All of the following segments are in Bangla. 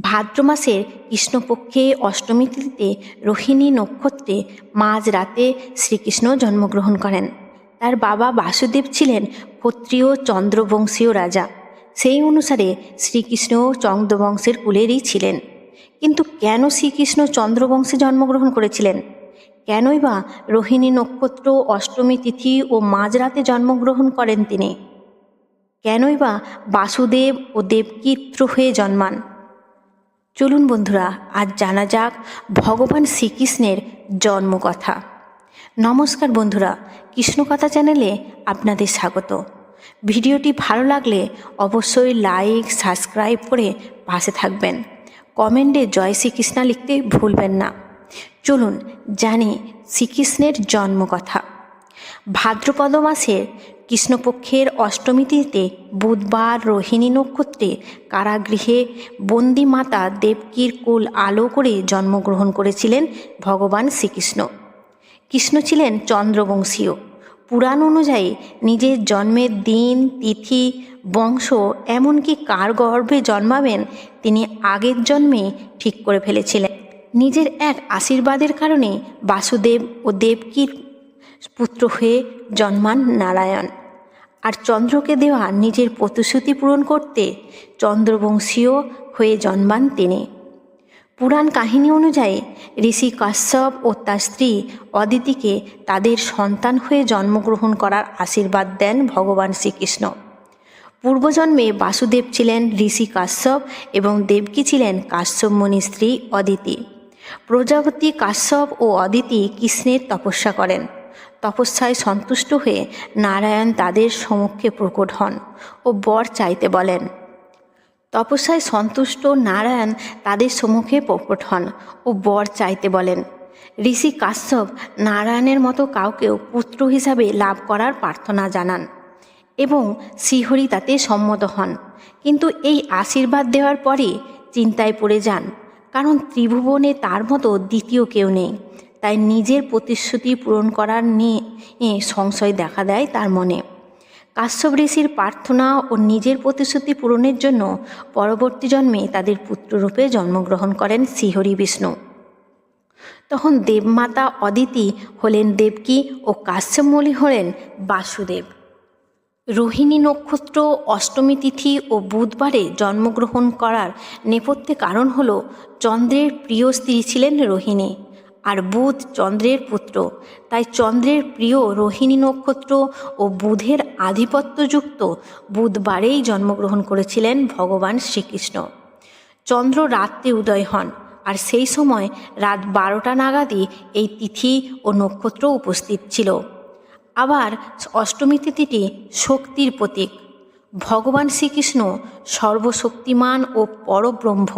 ভাদ্র মাসের কৃষ্ণপক্ষে অষ্টমী তিথিতে রোহিণী নক্ষত্রে মাঝ রাতে শ্রীকৃষ্ণ জন্মগ্রহণ করেন। তার বাবা বাসুদেব ছিলেন ক্ষত্রিয় চন্দ্রবংশীয় রাজা। সেই অনুসারে শ্রীকৃষ্ণ চন্দ্রবংশের কুলেরই ছিলেন। কিন্তু কেন শ্রীকৃষ্ণ চন্দ্রবংশে জন্মগ্রহণ করেছিলেন? কেনই বা রোহিণী নক্ষত্র অষ্টমী তিথি ও মাঝরাতে জন্মগ্রহণ করেন তিনি? কেনই বা বাসুদেব ও দেবকীত্র হয়ে জন্মান? চলুন বন্ধুরা, আজ জানা যাক ভগবান শ্রীকৃষ্ণের জন্মকথা। নমস্কার বন্ধুরা, কৃষ্ণকথা চ্যানেলে আপনাদের স্বাগত। ভিডিওটি ভালো লাগলে অবশ্যই লাইক, সাবস্ক্রাইব করে পাশে থাকবেন। কমেন্টে জয় শ্রীকৃষ্ণা লিখতে ভুলবেন না। চলুন জানি শ্রীকৃষ্ণের জন্মকথা। ভাদ্রপদ মাসের কৃষ্ণপক্ষের অষ্টমী তিথিতে বুধবার রোহিণী নক্ষত্রে কারাগৃহে বন্দি মাতা দেবকীর কুল আলো করে জন্মগ্রহণ করেছিলেন ভগবান শ্রীকৃষ্ণ। কৃষ্ণ ছিলেন চন্দ্রবংশীয়। পুরাণ অনুযায়ী নিজের জন্মের দিন, তিথি, বংশ, এমনকি কার গর্ভে জন্মাবেন, তিনি আগের জন্মে ঠিক করে ফেলেছিলেন। নিজের এক আশীর্বাদের কারণে বাসুদেব ও দেবকীর পুত্র হয়ে জন্মান নারায়ণ। আর চন্দ্রকে দেওয়া নিজের প্রতিশ্রুতি পূরণ করতে চন্দ্রবংশীয় হয়ে জন্মান তিনি। পুরাণ কাহিনী অনুযায়ী ঋষি কাশ্যপ ও তার স্ত্রী অদিতিকে তাদের সন্তান হয়ে জন্মগ্রহণ করার আশীর্বাদ দেন ভগবান শ্রীকৃষ্ণ। পূর্বজন্মে বাসুদেব ছিলেন ঋষি কাশ্যপ এবং দেবকী ছিলেন কাশ্যপ মুনির স্ত্রী অদিতি। প্রজাপতি কাশ্যপ ও অদিতি কৃষ্ণের তপস্যা করেন। তপস্যায় সন্তুষ্ট হয়ে নারায়ণ তাদের সম্মুখে প্রকট হন ও বর চাইতে বলেন, তপস্যায় সন্তুষ্ট নারায়ণ তাদের সম্মুখে প্রকট হন ও বর চাইতে বলেন, ঋষি কাশ্যপ নারায়ণের মতো কাউকেও পুত্র হিসাবে লাভ করার প্রার্থনা জানান এবং শ্রীহরি তাতে সম্মত হন। কিন্তু এই আশীর্বাদ দেওয়ার পরে চিন্তায় পড়ে যান, কারণ ত্রিভুবনে তার মতো দ্বিতীয় কেউ নেই। তাই নিজের প্রতিশ্রুতি পূরণ করার নিয়ে সংশয় দেখা দেয় তার মনে। কাশ্যপ ঋষির প্রার্থনা ও নিজের প্রতিশ্রুতি পূরণের জন্য পরবর্তী জন্মে তাদের পুত্ররূপে জন্মগ্রহণ করেন শ্রীহরি বিষ্ণু। তখন দেবমাতা অদিতি হলেন দেবকী ও কাশ্যপমলি হলেন বাসুদেব। রোহিণী নক্ষত্র অষ্টমী তিথি ও বুধবারে জন্মগ্রহণ করার নেপথ্যে কারণ হল, চন্দ্রের প্রিয় স্ত্রী ছিলেন রোহিণী। আর বুধ চন্দ্রের পুত্র। তাই চন্দ্রের প্রিয় রোহিণী নক্ষত্র ও বুধের আধিপত্যযুক্ত বুধবারেই জন্মগ্রহণ করেছিলেন ভগবান শ্রীকৃষ্ণ। চন্দ্র রাত্রে উদয় হন আর সেই সময় রাত বারোটা নাগাদই এই তিথি ও নক্ষত্র উপস্থিত ছিল। আবার অষ্টমী তিথিটি শক্তির প্রতীক। ভগবান শ্রীকৃষ্ণ সর্বশক্তিমান ও পরব্রহ্ম।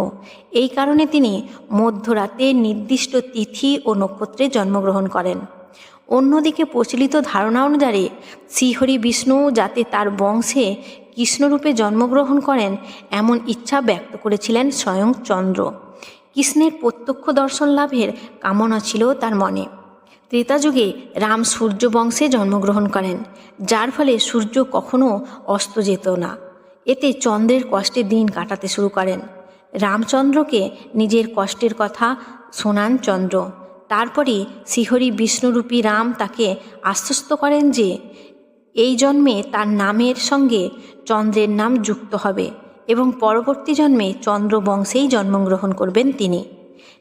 এই কারণে তিনি মধ্যরাতে নির্দিষ্ট তিথি ও নক্ষত্রে জন্মগ্রহণ করেন। অন্যদিকে প্রচলিত ধারণা অনুযায়ী শ্রীহরি বিষ্ণু যাতে তার বংশে কৃষ্ণরূপে জন্মগ্রহণ করেন এমন ইচ্ছা ব্যক্ত করেছিলেন স্বয়ং চন্দ্র। কৃষ্ণের প্রত্যক্ষ দর্শন লাভের কামনা ছিল তার মনে। ত্রেতাযুগে রাম সূর্য বংশে জন্মগ্রহণ করেন, যার ফলে সূর্য কখনো অস্ত যেত না। এতে চন্দ্রের কষ্টে দিন কাটাতে শুরু করেন। রামচন্দ্রকে নিজের কষ্টের কথা শোনান চন্দ্র। তারপরে শ্রীহরি বিষ্ণুরূপী রাম তাকে আশ্বস্ত করেন যে, এই জন্মে তার নামের সঙ্গে চন্দ্রের নাম যুক্ত হবে এবং পরবর্তী জন্মে চন্দ্র বংশেই জন্মগ্রহণ করবেন তিনি।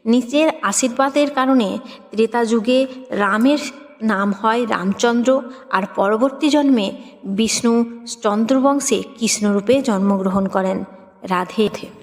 নিজের আশীর্বাদের কারণে ত্রেতা যুগে রামের নাম হয় রামচন্দ্র আর পরবর্তী জন্মে বিষ্ণু চন্দ্রবংশে কৃষ্ণরূপে জন্মগ্রহণ করেন। রাধে।